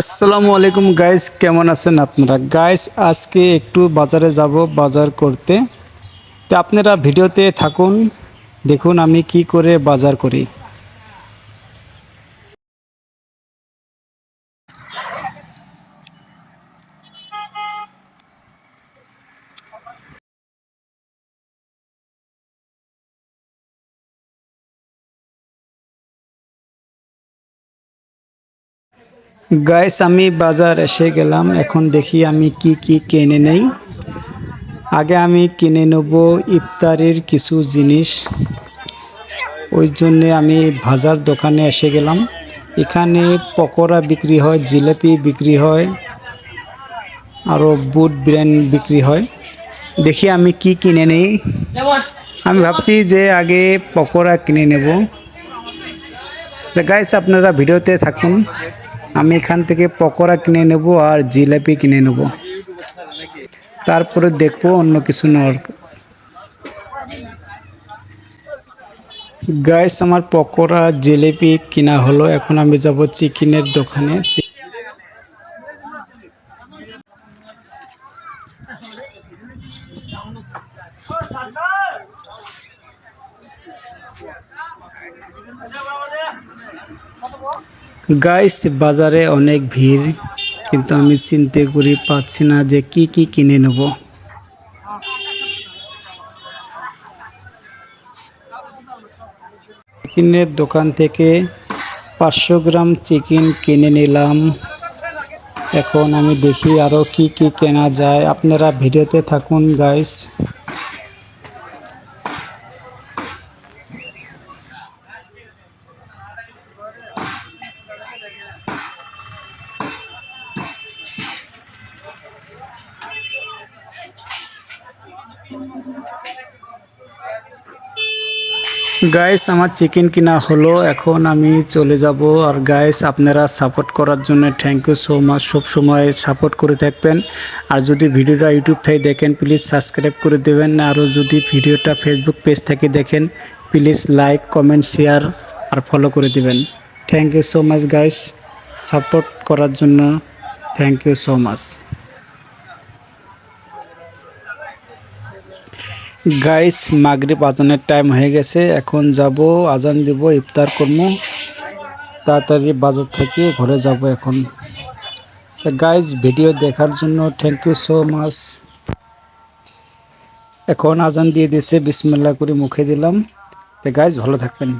আসসালামু আলাইকুম গাইস, কেমন আছেন আপনারা? গাইস, আজকে একটু বাজারে যাব, বাজার করতে। তো আপনারা ভিডিওতে থাকুন, দেখুন আমি কি করে বাজার করি। গাইস, আমি বাজার এসে গেলাম। এখন দেখি আমি কি কি কিনে নেই। আগে আমি কিনে নেব ইফতারির কিছু জিনিস। ওই জন্যে আমি বাজার দোকানে এসে গেলাম। এখানে পকোড়া বিক্রি হয়, জিলাপি বিক্রি হয় আরও বুট বিরিয়ানি বিক্রি হয়। দেখি আমি কি কিনে নেই। আমি ভাবছি যে আগে পকোড়া কিনে নেব। গাইস, আপনারা ভিডিওতে থাকুন। আমি এখান থেকে পকোড়া কিনে নেব আর জিলাপি কিনে নেব। তারপরে দেখব অন্য কিছু নেওয়ার গাইস আমার পকোড়া, জিলিপি কিনা হলো। এখন আমি যাব চিকেনের দোকানে। গাইস, বাজারে অনেক ভিড়, কিন্তু আমি চিনতে করি পাচ্ছি না যে কি কি কিনে নেব। চিকেনের দোকান থেকে পাঁচশো গ্রাম চিকেন কিনে নিলাম। এখন আমি দেখি আরও কি কি কেনা যায়। আপনারা ভিডিওতে থাকুন, গাইস। গাইস আমার চিকেন কিনা হলো, এখন আমি চলে যাব। আর গাইস আপনারা সাপোর্ট করার জন্য থ্যাংক ইউ সো মাচ সব সময় সাপোর্ট করে থাকবেন। আর যদি ভিডিওটা ইউটিউব থেকে দেখেন প্লিজ সাবস্ক্রাইব করে দেবেন। আরও যদি ভিডিওটা ফেসবুক পেজ থেকে দেখেন প্লিজ লাইক কমেন্ট শেয়ার আর ফলো করে দেবেন। Thank you so much guys support করার জন্য thank you so much guys মাগরিব আজানের টাইম হয়ে গেছে। এখন যাব, আজান দিব, ইফতার করব তাড়াতাড়ি বাজার থেকে ঘরে যাব এখন। গাইস ভিডিও দেখার জন্য থ্যাংক ইউ সো মাচ এখন আজান দিয়ে দিছে বিসমিল্লা করে মুখে দিলাম। তো গাইস ভালো থাকবেন।